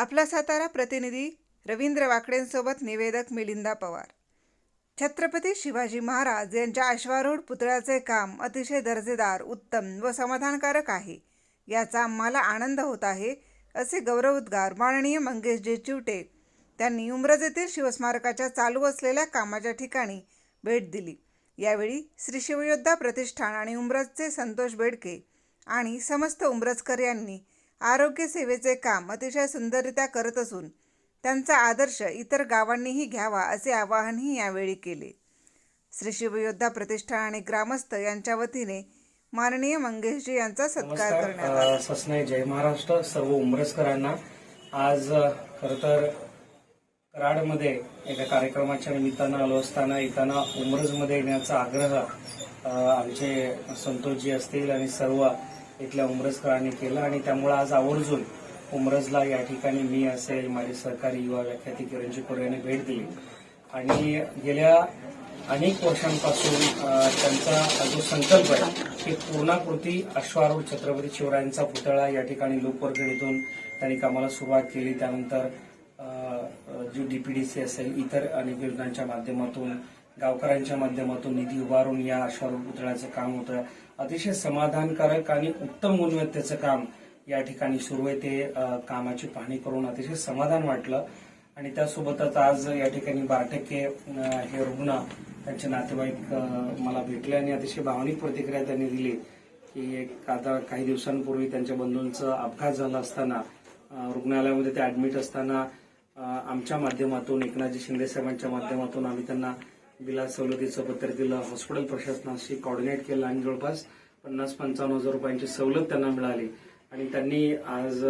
आपला सातारा प्रतिनिधी रवींद्र वाकडेंसोबत निवेदक मिलिंदा पवार. छत्रपती शिवाजी महाराज यांच्या अश्वारूढ पुतळ्याचे काम अतिशय दर्जेदार उत्तम व समाधानकारक आहे. याचा आम्हाला आनंद होत आहे असे गौरवोद्गार माननीय मंगेशजी चिवटे त्यांनी उमरज येथील शिवस्मारकाच्या चालू असलेल्या कामाच्या ठिकाणी भेट दिली. यावेळी श्री शिवयोद्धा प्रतिष्ठान आणि उमरजचे संतोष बेडके आणि समस्त उमरजकर यांनी आरोग्य सेवेचे काम अतिशय सुंदररित्या करत असून त्यांचा आदर्श इतर गावांनीही घ्यावा असे आवाहनही यावेळी केले. श्री शिवयोद्धा प्रतिष्ठान आणि ग्रामस्थ यांच्या वतीने माननीय मंगेशजी यांचा सत्कार करण्यात आला. जय महाराष्ट्र. सर्व उमरसकरांना आज खर तर कराडमध्ये एका कार्यक्रमाच्या निमित्तानं आलो असताना येताना उमरजमध्ये येण्याचा आग्रह आमचे संतोषजी असतील आणि सर्व इथल्या उमरजकरांनी केलं आणि त्यामुळे आज आवर्जून उमरजला या ठिकाणी मी असेल माझे सहकारी युवा व्याख्याती किरणजी कोरे यांनी भेट दिली. आणि गेल्या अनेक वर्षांपासून त्यांचा जो संकल्प आहे की पूर्णाकृती अश्वारूढ छत्रपती शिवरायांचा पुतळा या ठिकाणी लोकवर्गणीतून त्यांनी कामाला सुरुवात केली. त्यानंतर जी डीपीडीसी असेल इतर अनेक योजनांच्या माध्यमातून गावकऱ्यांच्या माध्यमातून निधी उभारून या अश्वारूढ पुतळ्याचं काम होतं. अतिशय समाधानकारक आणि उत्तम गुणवत्तेचं काम या ठिकाणी सुरू आहे. ते कामाची पाहणी करून अतिशय समाधान वाटलं. आणि त्यासोबतच आज या ठिकाणी बारटक्के हे रुग्ण त्यांचे नातेवाईक मला भेटले आणि अतिशय भावनिक प्रतिक्रिया त्यांनी दिली की एक आता काही दिवसांपूर्वी त्यांच्या बंधूंचं अपघात झाला असताना रुग्णालयामध्ये ते ऍडमिट असताना आमच्या माध्यमातून एकनाथजी शिंदे साहेबांच्या माध्यमातून आम्ही त्यांना बिला सवलतीचं पत्र दिलं. हॉस्पिटल प्रशासनाशी कॉर्डिनेट केलं आणि जवळपास पन्नास पंचावन्न हजार रुपयांची सवलत त्यांना मिळाली. आणि त्यांनी आज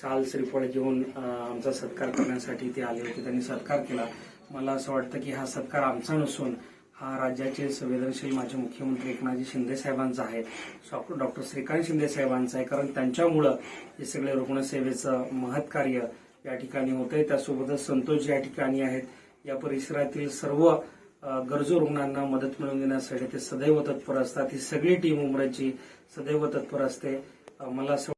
शाल श्रीफळ घेऊन आमचा सत्कार करण्यासाठी ते आले होते. त्यांनी सत्कार केला. मला असं वाटतं की हा सत्कार आमचा नसून हा राज्याचे संवेदनशील माझे मुख्यमंत्री एकनाथजी शिंदे साहेबांचा आहे. डॉक्टर डॉक्टर श्रीकांत शिंदे साहेबांचा आहे. कारण त्यांच्यामुळं हे सगळे रुग्णसेवेचं महत् कार्य या ठिकाणी होतंय. त्यासोबतच संतोष या ठिकाणी आहेत या परिसरातील सर्व गरजू रुग्णांना मदत मिळवून देण्यासाठी ते सदैव तत्पर असतात. ही सगळी टीम उमराची सदैव तत्पर असते. मला असं